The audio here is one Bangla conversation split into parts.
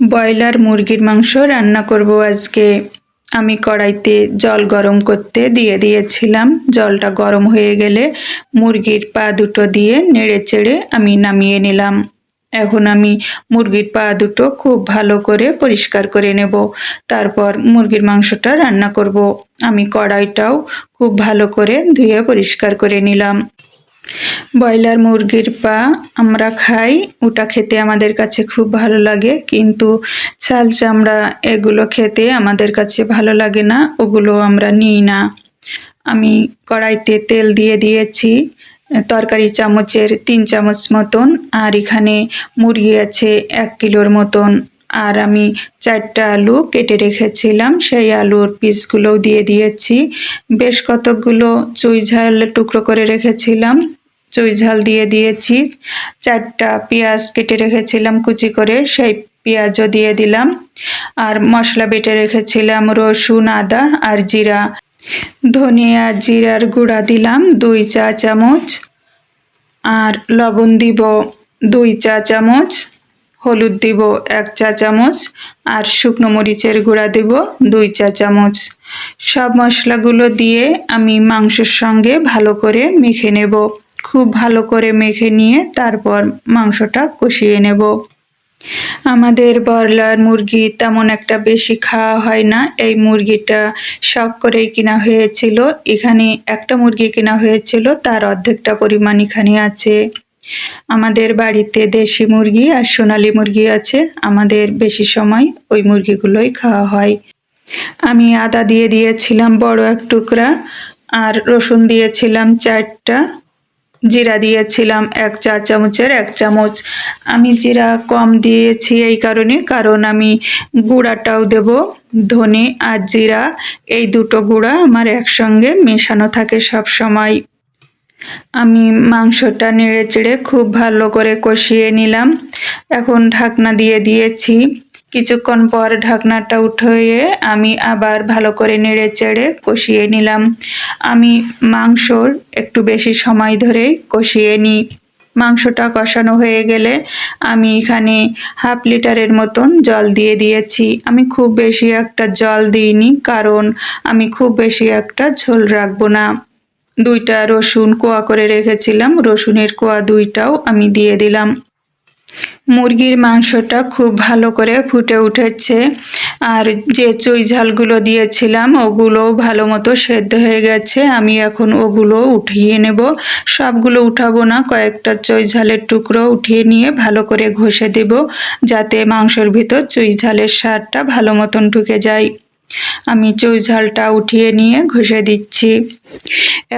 ব্রয়লার মুরগির মাংস রান্না করব আজকে। আমি কড়াইতে জল গরম করতে দিয়ে দিয়েছিলাম। জলটা গরম হয়ে গেলে মুরগির পা দুটো দিয়ে নেড়ে চেড়ে আমি নামিয়ে নিলাম। এখন আমি মুরগির পা দুটো খুব ভালো করে পরিষ্কার করে নেব। তারপর মুরগির মাংসটা রান্না করব। আমি কড়াইটাও খুব ভালো করে ধুয়ে পরিষ্কার করে নিলাম। ব্রয়লার মুরগির পা আমরা খাই, ওটা খেতে আমাদের কাছে খুব ভালো লাগে, কিন্তু চাল চামড়া এগুলো খেতে আমাদের কাছে ভালো লাগে না, ওগুলো আমরা নিই না। আমি কড়াইতে তেল দিয়ে দিয়েছি, তরকারি চামচের তিন চামচ মতন, আর এখানে মুরগি আছে এক কিলোর মতন, আর আমি চারটা আলু কেটে রেখেছিলাম, সেই আলুর পিসগুলোও দিয়ে দিয়েছি। বেশ কতকগুলো চুই ঝাল টুকরো করে রেখেছিলাম চুই ঝাল দিয়ে দিয়েছি। চারটা পেঁয়াজ কেটে রেখেছিলাম কুচি করে, সেই পেঁয়াজও দিয়ে দিলাম। আর মশলা বেটে রেখেছিলাম রসুন, আদা আর জিরা। ধনিয়া জিরার গুঁড়া দিলাম দুই চা চামচ। আর লবণ দিব দুই চা চামচ। হলুদ দিব এক চা চামচ। আর শুকনো মরিচের গুঁড়া দিব দুই চা চামচ। সব মশলাগুলো দিয়ে আমি মাংসের সঙ্গে ভালো করে মেখে নেব। খুব ভালো করে মেখে নিয়ে তারপর মাংসটা কষিয়ে নেব। আমাদের ব্রয়লার মুরগি তেমন একটা বেশি খাওয়া হয় না। এই মুরগিটা শখ করেই কিনা হয়েছিল। এখানে একটা মুরগি কেনা হয়েছিল, তার অর্ধেকটা পরিমাণ এখানে আছে। আমাদের বাড়িতে দেশি মুরগি আর সোনালি মুরগি আছে। আমাদের বেশি সময় ওই মুরগিগুলোই খাওয়া হয়। আমি আদা দিয়ে দিয়েছিলাম বড় এক টুকরা আর রসুন দিয়েছিলাম চারটা। জিরা দিয়েছিলাম, এক চা চামচের এক চামচ। আমি জিরা কম দিয়েছি এই কারণে, কারণ আমি গুঁড়াটাও দেব ধনে আর জিরা। এই দুটো গুঁড়া আমার একসঙ্গে মেশানো থাকে সব সময় আমি মাংসটা নেড়ে চেড়ে খুব ভালো করে কষিয়ে নিলাম। এখন ঢাকনা দিয়ে দিয়েছি। কিছুক্ষণ পর ঢাকনাটা উঠিয়ে আমি আবার ভালো করে নেড়ে চেড়ে কষিয়ে নিলাম। আমি মাংসর একটু বেশি সময় ধরে কষিয়ে নিই। মাংসটা কষানো হয়ে গেলে আমি এখানে হাফ লিটারের মতন জল দিয়ে দিয়েছি। আমি খুব বেশি একটা জল দিইনি কারণ আমি খুব বেশি একটা ঝোল রাখব না। দুইটা রসুন কোয়া করে রেখেছিলাম। রসুনের কোয়া দুইটাও আমি দিয়ে দিলাম। মুরগির মাংসটা খুব ভালো করে ফুটে উঠেছে। আর যে চুই ঝালগুলো দিয়েছিলাম ওগুলো ভালো মতো সেদ্ধ হয়ে গেছে। আমি এখন ওগুলো উঠিয়ে নেব। সবগুলো উঠাবো না, কয়েকটা চুই ঝালের টুকরো উঠিয়ে নিয়ে ভালো করে ঘষে দেব, যাতে মাংসর ভিতর চুই ঝালের স্বাদটা ভালো মতন ঢুকে যায়। আমি চুই ঝালটা উঠিয়ে নিয়ে ঘষে দিচ্ছি।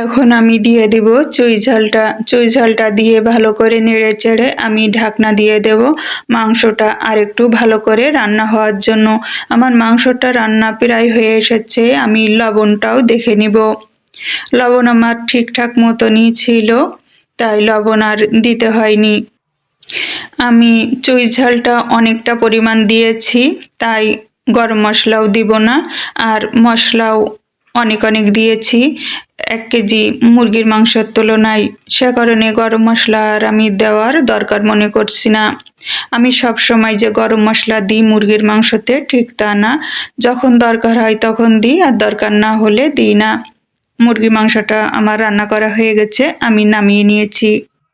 এখন আমি দিয়ে দিব চুই ঝালটা। চুই ঝালটা দিয়ে ভালো করে নেড়ে চেড়ে আমি ঢাকনা দিয়ে দেব মাংসটা আর একটু ভালো করে রান্না হওয়ার জন্য। আমার মাংসটা রান্না প্রায় হয়ে এসেছে, আমি লবণটাও দেখে নিব। লবণ আমার ঠিকঠাক মতনই ছিল, তাই লবণ আর দিতে হয়নি। আমি চুই ঝালটা অনেকটা পরিমাণ দিয়েছি, তাই গরম মশলাও দিব না। আর মশলাও অনেক অনেক দিয়েছি। এক কেজি মুরগির মাংসের তুলনায় সে কারণে গরম মশলা আর আমি দেওয়ার দরকার মনে করছি না। আমি সব সময় যে গরম মশলা দিই মুরগির মাংসতে ঠিক তা না। যখন দরকার হয় তখন দিই, আর দরকার না হলে দিই না। মুরগি মাংসটা আমার রান্না করা হয়ে গেছে, আমি নামিয়ে নিয়েছি।